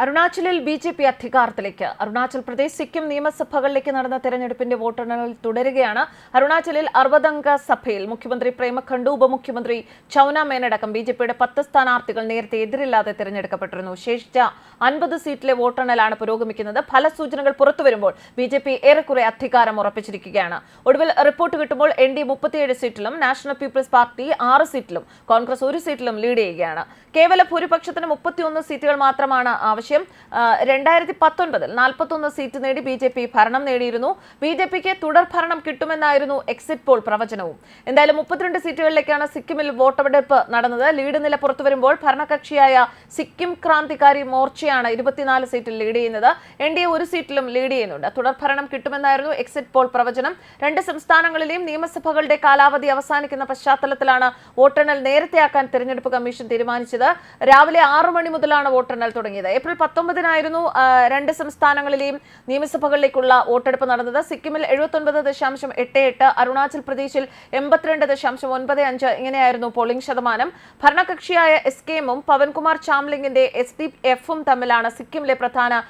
അരുണാചലിൽ B J P അധികാരത്തിലേക്ക്. അരുണാചൽ പ്രദേശ് സിക്കിം നിയമസഭകളിലേക്ക് നടന്ന തെരഞ്ഞെടുപ്പിന്റെ വോട്ടെണ്ണൽ തുടരുകയാണ്. അരുണാചലിൽ അറുപതംഗ സഭയിൽ മുഖ്യമന്ത്രി പ്രേമഖണ്ഡു ഉപമുഖ്യമന്ത്രി ചൌന മേനടക്കം ബി ജെ പിയുടെ പത്ത് സ്ഥാനാർത്ഥികൾ നേരത്തെ എതിരില്ലാതെ തെരഞ്ഞെടുക്കപ്പെട്ടിരുന്നു. ശേഷിച്ച അൻപത് സീറ്റിലെ വോട്ടെണ്ണലാണ് പുരോഗമിക്കുന്നത്. ഫലസൂചനകൾ പുറത്തുവരുമ്പോൾ ബി ജെ പി ഏറെക്കുറെ അധികാരം ഉറപ്പിച്ചിരിക്കുകയാണ്. ഒടുവിൽ റിപ്പോർട്ട് കിട്ടുമ്പോൾ എൻ ഡി മുപ്പത്തിയേഴ് സീറ്റിലും നാഷണൽ പീപ്പിൾസ് പാർട്ടി ആറ് സീറ്റിലും കോൺഗ്രസ് ഒരു സീറ്റിലും ലീഡ് ചെയ്യുകയാണ്. കേവല ഭൂരിപക്ഷത്തിന് മുപ്പത്തിയൊന്ന് സീറ്റുകൾ മാത്രമാണ് ആവശ്യം. രണ്ടായിരത്തി പത്തൊൻപതിൽ നാൽപ്പത്തൊന്ന് സീറ്റ് നേടി ബി ജെ പി ഭരണം നേടിയിരുന്നു. ബി ജെ പിക്ക് തുടർ ഭരണം കിട്ടുമെന്നായിരുന്നു എക്സിറ്റ് പോൾ പ്രവചനവും. എന്തായാലും മുപ്പത്തിരണ്ട് സീറ്റുകളിലേക്കാണ് സിക്കിമിൽ വോട്ടെടുപ്പ് നടന്നത്. ലീഡ് നില പുറത്തു വരുമ്പോൾ ഭരണകക്ഷിയായ സിക്കിം ക്രാന്തികാരി മോർച്ചയാണ് ഇരുപത്തിനാല് സീറ്റിൽ ലീഡ് ചെയ്യുന്നത്. എൻ ഡി എ ഒരു സീറ്റിലും ലീഡ് ചെയ്യുന്നുണ്ട്. തുടർ ഭരണം കിട്ടുമെന്നായിരുന്നു എക്സിറ്റ് പോൾ പ്രവചനം. രണ്ട് സംസ്ഥാനങ്ങളിലെയും നിയമസഭകളുടെ കാലാവധി അവസാനിക്കുന്ന പശ്ചാത്തലത്തിലാണ് വോട്ടെണ്ണൽ നേരത്തെയാക്കാൻ തെരഞ്ഞെടുപ്പ് കമ്മീഷൻ തീരുമാനിച്ചത്. രാവിലെ ആറു മണി മുതലാണ് വോട്ടെണ്ണൽ തുടങ്ങിയത്. ഏപ്രിൽ പത്തൊമ്പതിനായിരുന്നു ആ, രണ്ട് സംസ്ഥാനങ്ങളിലെയും നിയമസഭകളിലേക്കുള്ള വോട്ടെടുപ്പ് നടന്നത്. സിക്കിമിൽ എഴുപത്തൊൻപത് ദശാംശം എട്ട് എട്ട് അരുണാചൽ പ്രദേശിൽ എൺപത്തിരണ്ട് ദശാംശം ഒൻപത് അഞ്ച് ഇങ്ങനെയായിരുന്നു പോളിംഗ് ശതമാനം. ഭരണകക്ഷിയായ എസ് കെ എമ്മും പവൻകുമാർ ചാംലിംഗിന്റെ എസ് ഡി എഫും തമ്മിലാണ് സിക്കിമിലെ പ്രധാന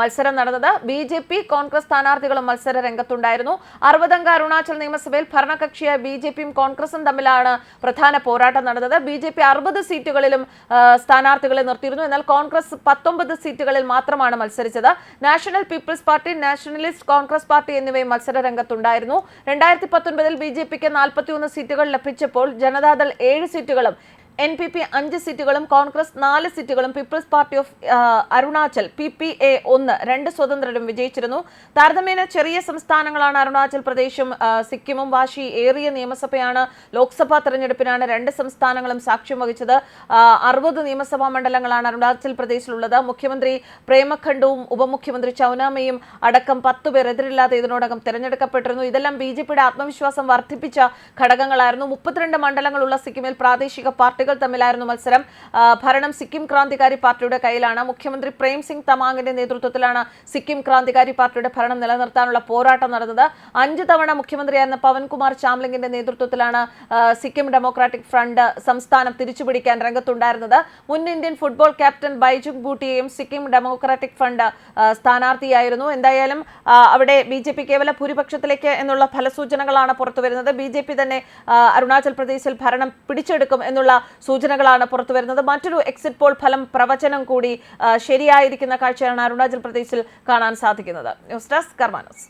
മത്സരം നടന്നത്. ബി ജെ പി കോൺഗ്രസ് സ്ഥാനാർത്ഥികളും മത്സര രംഗത്തുണ്ടായിരുന്നു. അറുപതംഗ അരുണാചൽ നിയമസഭയിൽ ഭരണകക്ഷിയായ ബി ജെ പിയും കോൺഗ്രസും തമ്മിലാണ് പ്രധാന പോരാട്ടം നടന്നത്. ബി ജെ പി അറുപത് സീറ്റുകളിലും സ്ഥാനാർത്ഥികളെ നിർത്തിയിരുന്നു. എന്നാൽ കോൺഗ്രസ് പത്തൊമ്പത് സീറ്റുകളിൽ മാത്രമാണ് മത്സരിച്ചത്. National People's Party Nationalist Congress Party എന്നിവയും മത്സര രംഗത്തുണ്ടായിരുന്നു രണ്ടായിരത്തി പത്തൊൻപതിൽ ബി ജെ പിക്ക് നാൽപ്പത്തിയൊന്ന് സീറ്റുകൾ ലഭിച്ചപ്പോൾ ജനതാദൾ ഏഴ് സീറ്റുകളും എൻ പി പി അഞ്ച് സീറ്റുകളും കോൺഗ്രസ് നാല് സീറ്റുകളും People's Party of Arunachal P P A ഒന്ന് രണ്ട് സ്വതന്ത്രരും വിജയിച്ചിരുന്നു. താരതമ്യേന ചെറിയ സംസ്ഥാനങ്ങളാണ് അരുണാചൽ പ്രദേശും സിക്കിമും. വാശി ഏറിയ നിയമസഭയാണ്. ലോക്സഭാ തെരഞ്ഞെടുപ്പിനാണ് രണ്ട് സംസ്ഥാനങ്ങളും സാക്ഷ്യം വഹിച്ചത്. അറുപത് നിയമസഭാ മണ്ഡലങ്ങളാണ് അരുണാചൽ പ്രദേശിലുള്ളത്. മുഖ്യമന്ത്രി പ്രേമഖണ്ഡുവും ഉപമുഖ്യമന്ത്രി ചൌനാമയും അടക്കം പത്ത് പേർ എതിരില്ലാതെ ഇതിനോടകം തെരഞ്ഞെടുക്കപ്പെട്ടിരുന്നു. ഇതെല്ലാം ബി ജെ പിയുടെ ആത്മവിശ്വാസം വർദ്ധിപ്പിച്ച ഘടകങ്ങളായിരുന്നു. മുപ്പത്തിരണ്ട് മണ്ഡലങ്ങളുള്ള സിക്കിമിൽ പ്രാദേശിക പാർട്ടികൾ തമ്മിലായിരുന്നു മത്സരം. ഭരണം സിക്കിം ക്രാന്തികാരി പാർട്ടിയുടെ കയ്യിലാണ്. മുഖ്യമന്ത്രി പ്രേം സിംഗ് തമാങ്ങിന്റെ നേതൃത്വത്തിലാണ് സിക്കിം ക്രാന്തികാരി പാർട്ടിയുടെ ഭരണം നിലനിർത്താനുള്ള പോരാട്ടം നടന്നത്. അഞ്ച് തവണ മുഖ്യമന്ത്രിയായിരുന്ന പവൻകുമാർ ചാംലിംഗിന്റെ നേതൃത്വത്തിലാണ് സിക്കിം ഡെമോക്രാറ്റിക് ഫ്രണ്ട് സംസ്ഥാനം തിരിച്ചുപിടിക്കാൻ രംഗത്തുണ്ടായിരുന്നത്. മുൻ ഇന്ത്യൻ ഫുട്ബോൾ ക്യാപ്റ്റൻ ബൈജുങ് ബൂട്ടിയെയും സിക്കിം ഡെമോക്രാറ്റിക് ഫ്രണ്ട് സ്ഥാനാർത്ഥിയായിരുന്നു. എന്തായാലും അവിടെ ബി ജെ പി കേവല ഭൂരിപക്ഷത്തിലേക്ക് എന്നുള്ള ഫലസൂചനകളാണ് പുറത്തുവരുന്നത്. ബി ജെ പി തന്നെ അരുണാചൽ പ്രദേശിൽ ഭരണം പിടിച്ചെടുക്കും എന്നുള്ള സൂചനകളാണ് പുറത്തുവരുന്നത് മറ്റൊരു എക്സിറ്റ് പോൾ ഫലം പ്രവചനം കൂടി ശരിയായിരിക്കുന്ന കാഴ്ചയാണ് അരുണാചൽ പ്രദേശിൽ കാണാൻ സാധിക്കുന്നത്. News desk കർമാനസ്.